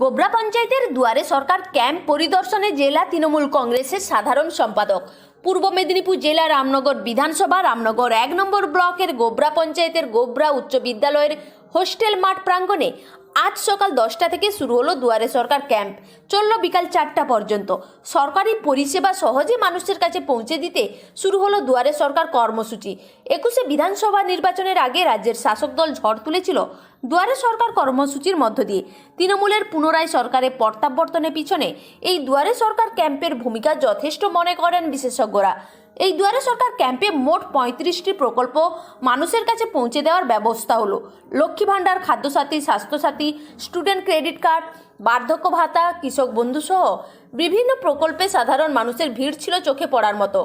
গোবরা পঞ্চায়েতের দুয়ারে সরকার ক্যাম্প পরিদর্শনে জেলা তৃণমূল কংগ্রেসের সাধারণ সম্পাদক। পূর্ব মেদিনীপুর জেলা রামনগর বিধানসভা, রামনগর এক নম্বর ব্লকের গোবরা পঞ্চায়েতের গোবরা উচ্চ বিদ্যালয়ের হোস্টেল মাঠ প্রাঙ্গণে আজ সকাল দশটা থেকে শুরু হলো দুয়ারে সরকার ক্যাম্প। চলল বিকাল চারটা পর্যন্ত। সরকারি পরিষেবা সহজে মানুষের কাছে পৌঁছে দিতে শুরু হলো দুয়ারে সরকার কর্মসূচি। একুশে বিধানসভা নির্বাচনের আগে রাজ্যের শাসক দল ঝড় তুলেছিল দুয়ারে সরকার কর্মসূচির মধ্য দিয়ে। তৃণমূলের পুনরায় সরকারের প্রত্যাবর্তনের পিছনে এই দুয়ারে সরকার ক্যাম্পের ভূমিকা যথেষ্ট মনে করেন বিশেষজ্ঞরা। এই দুয়ারে সরকার ক্যাম্পে মোট পঁয়ত্রিশটি প্রকল্প মানুষের কাছে পৌঁছে দেওয়ার ব্যবস্থা হলো। Lakshmi Bhandar, Khadyasathi, Swasthyasathi, student credit card, বার্ধক্য ভাতা, কৃষক বন্ধুসহ বিভিন্ন প্রকল্পে সাধারণ মানুষের ভিড় ছিল চোখে পড়ার মতো।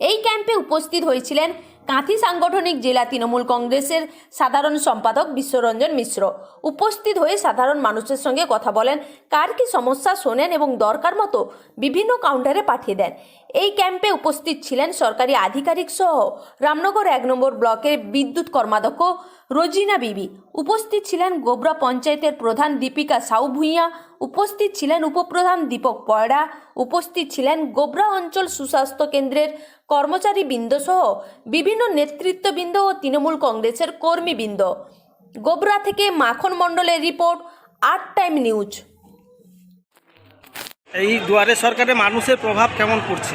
এই ক্যাম্পে উপস্থিত হয়েছিলেন কাঁথি সাংগঠনিক জেলা তৃণমূল কংগ্রেসের সাধারণ সম্পাদক বিশ্বরঞ্জন মিশ্র। উপস্থিত হয়ে সাধারণ মানুষের সঙ্গে কথা বলেন, কার কি সমস্যা শোনেন এবং দরকার মতো বিভিন্ন কাউন্টারে পাঠিয়ে দেন। এই ক্যাম্পে উপস্থিত ছিলেন সরকারি আধিকারিক সহ রামনগর এক নম্বর ব্লকের বিদ্যুৎ কর্মাধ্যক্ষ রোজিনা বিবি। উপস্থিত ছিলেন গোবরা পঞ্চায়েতের প্রধান দীপিকা সাউ ভূঁইয়া উপস্থিত ছিলেন উপপ্রধান দীপক পয়রা উপস্থিত ছিলেন গোবরা অঞ্চল সুস্বাস্থ্য কেন্দ্রের কর্মচারী বৃন্দ সহ বিভিন্ন নেতৃত্ববৃন্দ ও তৃণমূল কংগ্রেসের কর্মীবৃন্দ। গোবরা থেকে মাখন মণ্ডলের রিপোর্ট আট টাইম নিউজ। এই দুয়ারে সরকারে মানুষের প্রভাব কেমন পড়ছে?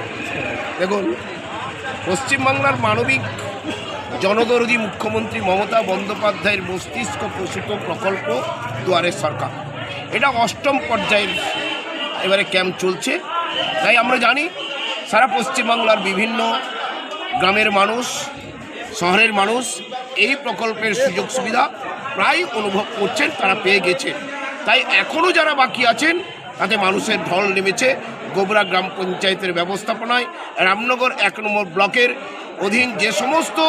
দেখুন পশ্চিমবাংলার মানবিক জনদরদী মুখ্যমন্ত্রী মমতা বন্দ্যোপাধ্যায়ের মস্তিষ্ক প্রসূত প্রকল্প দুয়ারে সরকার। এটা অষ্টম পর্যায়ের এবারে ক্যাম্প চলছে। তাই আমরা জানি সারা পশ্চিমবাংলার বিভিন্ন গ্রামের মানুষ, শহরের মানুষ এই প্রকল্পের সুযোগ সুবিধা প্রায় অনুভব করছেন, তারা পেয়ে গেছেন। তাই এখনও যারা বাকি আছেন, তাতে মানুষের ঢল নেমেছে গোবরা গ্রাম পঞ্চায়েতের ব্যবস্থাপনায়। রামনগর এক নম্বর ব্লকের অধীন যে সমস্ত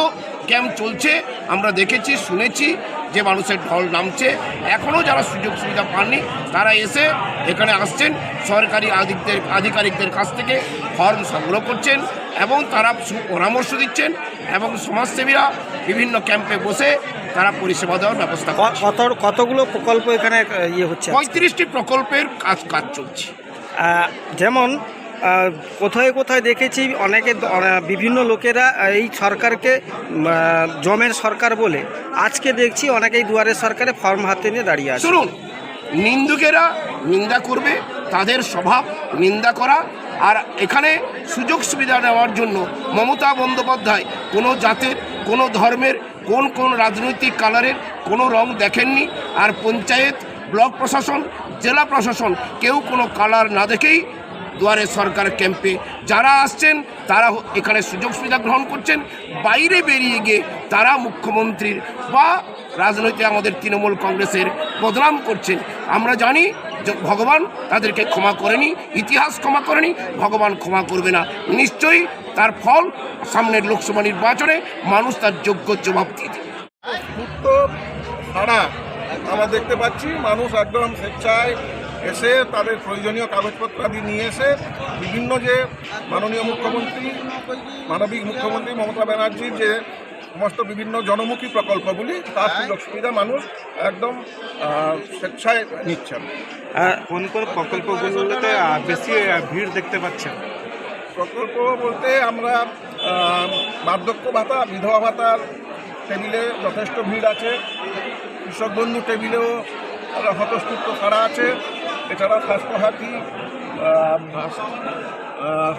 ক্যাম্প চলছে, আমরা দেখেছি, শুনেছি যে মানুষের ঢল নামছে এখনও যারা সুযোগ সুবিধা পাননি তারা এসে এখানে আসছেন সরকারি আধিকদের আধিকারিকদের কাছ থেকে ফর্ম সংগ্রহ করছেন এবং তারা পরামর্শ দিচ্ছেন এবং সমাজসেবীরা বিভিন্ন ক্যাম্পে বসে তারা পরিষেবা দেওয়ার ব্যবস্থা কত কতগুলো প্রকল্প এখানে ইয়ে হচ্ছে পঁয়ত্রিশটি প্রকল্পের কাজ কাজ চলছে। যেমন কোথায় কোথায় দেখেছি, অনেকে বিভিন্ন লোকেরা এই সরকারকে জমের সরকার বলে। আজকে দেখছি অনেকেই দুয়ারে সরকারে ফর্ম হাতে নিয়ে দাঁড়িয়ে আছে। শুনুন, নিন্দুকেরা নিন্দা করবে, তাদের স্বভাব নিন্দা করা, আর এখানে সুযোগ সুবিধা নেওয়ার জন্য মমতা বন্দ্যোপাধ্যায় কোনো জাতের, কোনো ধর্মের, কোন কোন রাজনৈতিক কালারের কোনো রং দেখেননি, আর পঞ্চায়েত, ব্লক প্রশাসন, জেলা প্রশাসন কেউ কোনো কালার না দেখেই দুয়ারে সরকার ক্যাম্পে যারা আসছেন, তারা এখানে সুযোগ সুবিধা গ্রহণ করছেন। বাইরে বেরিয়ে গিয়ে তারা মুখ্যমন্ত্রীর বা রাজনৈতিক আমাদের তৃণমূল কংগ্রেসের বদনাম করছেন। আমরা জানি ভগবান তাদেরকে ক্ষমা করেনি, ইতিহাস ক্ষমা করেনি, ভগবান ক্ষমা করবে না। নিশ্চয়ই তার ফল সামনের লোকসভা নির্বাচনে মানুষ তার যোগ্য জবাব দিয়ে। আমরা দেখতে পাচ্ছি, মানুষ একদম স্বেচ্ছায় এসে তাদের প্রয়োজনীয় কাগজপত্র আদি নিয়ে এসে বিভিন্ন যে মাননীয় মুখ্যমন্ত্রী মানবিক মুখ্যমন্ত্রী মমতা ব্যানার্জির যে সমস্ত বিভিন্ন জনমুখী প্রকল্পগুলি তার সুযোগ সুবিধা মানুষ একদম স্বেচ্ছায় নিচ্ছেন। কোন কোন প্রকল্পগুলোতে বেশি ভিড় দেখতে পাচ্ছেন? প্রকল্প বলতে আমরা বার্ধক্য ভাতা বিধবা ভাতার টেবিলে যথেষ্ট ভিড় আছে। কৃষক বন্ধু টেবিলেও হতস্তুত্ব ছাড়া আছে। এছাড়া স্বাস্থ্যসাথী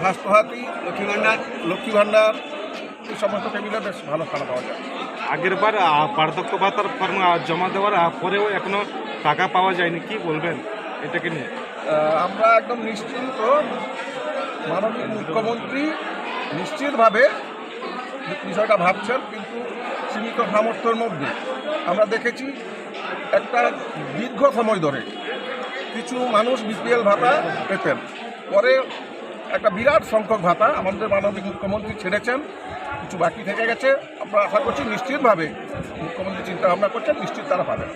স্বাস্থ্যসাথী লক্ষ্মী ভাণ্ডার লক্ষ্মী ভাণ্ডার এই সমস্ত টেবিলে বেশ ভালো ছাড়া পাওয়া যায়। আগের বার বার্ধক্য ভাতার ফর্ম জমা দেওয়ার পরেও এখনও টাকা পাওয়া যায়নি কি বলবেন এটাকে নিয়ে? আমরা একদম নিশ্চিন্ত মাননীয় মুখ্যমন্ত্রী নিশ্চিতভাবে বিষয়টা ভাবছেন কিন্তু সীমিত সামর্থ্যের মধ্যে। আমরা দেখেছি একটা দীর্ঘ সময় ধরে কিছু মানুষ বিপিএল ভাতা পেতেন। পরে একটা বিরাট সংখ্যক ভাতা আমাদের মাননীয় মুখ্যমন্ত্রী ছেড়েছেন, কিছু বাকি থেকে গেছে। আমরা আশা করছি নিশ্চিতভাবে মুখ্যমন্ত্রী চিন্তা ভাবনা করছেন, নিশ্চিত তারা পাবেন।